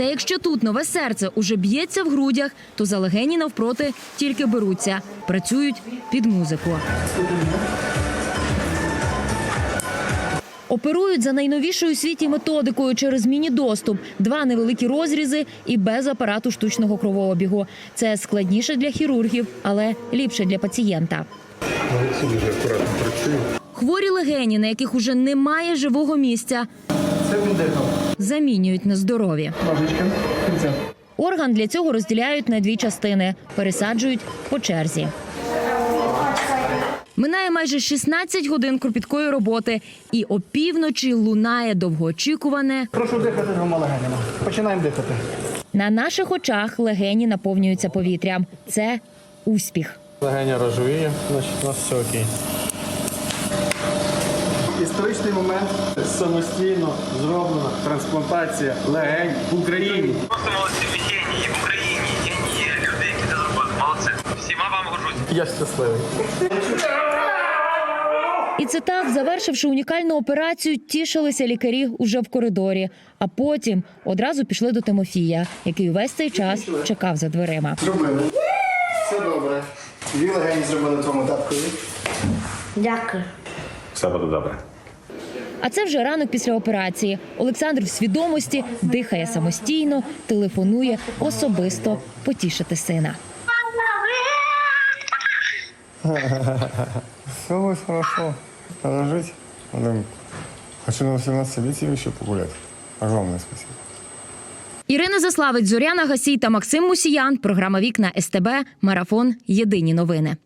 Та якщо тут нове серце уже б'ється в грудях, то за легені навпроти тільки беруться, працюють під музику. Оперують за найновішою у світі методикою через міні-доступ, два невеликі розрізи і без апарату штучного кровообігу. Це складніше для хірургів, але ліпше для пацієнта. Дуже акуратно працює. Хворі легені, на яких уже немає живого місця, Це він замінюють на здорові. Орган для цього розділяють на дві частини, пересаджують по черзі. Минає майже 16 годин кропіткої роботи, і опівночі лунає довгоочікуване. Прошу дихати двома легенями. Починаємо дихати. На наших очах легені наповнюються повітрям. Це успіх. Легеня розжує, значить у нас все окей. Історичний момент. Самостійно зроблена трансплантація легень в Україні. Просто молодці генії в Україні. Генії є люди, які це зробили. Молодці. Всіма вам горжусь. Я щасливий. І це так, завершивши унікальну операцію, тішилися лікарі уже в коридорі. А потім одразу пішли до Тимофія, який весь цей час чекав за дверима. Зробили. Все добре. Дві легені зробили твоєму таткові. Дякую. Все буде добре. А це вже ранок після операції. Олександр в свідомості дихає самостійно, телефонує особисто потішити сина. Все будет хорошо. Надо жить. Надо... Хочу на 18-летие еще погулять. Огромное спасибо. Ірина Заславець, Зоряна Гасій та Максим Мусіян. Програма Вікна СТБ. Марафон. Єдині новини.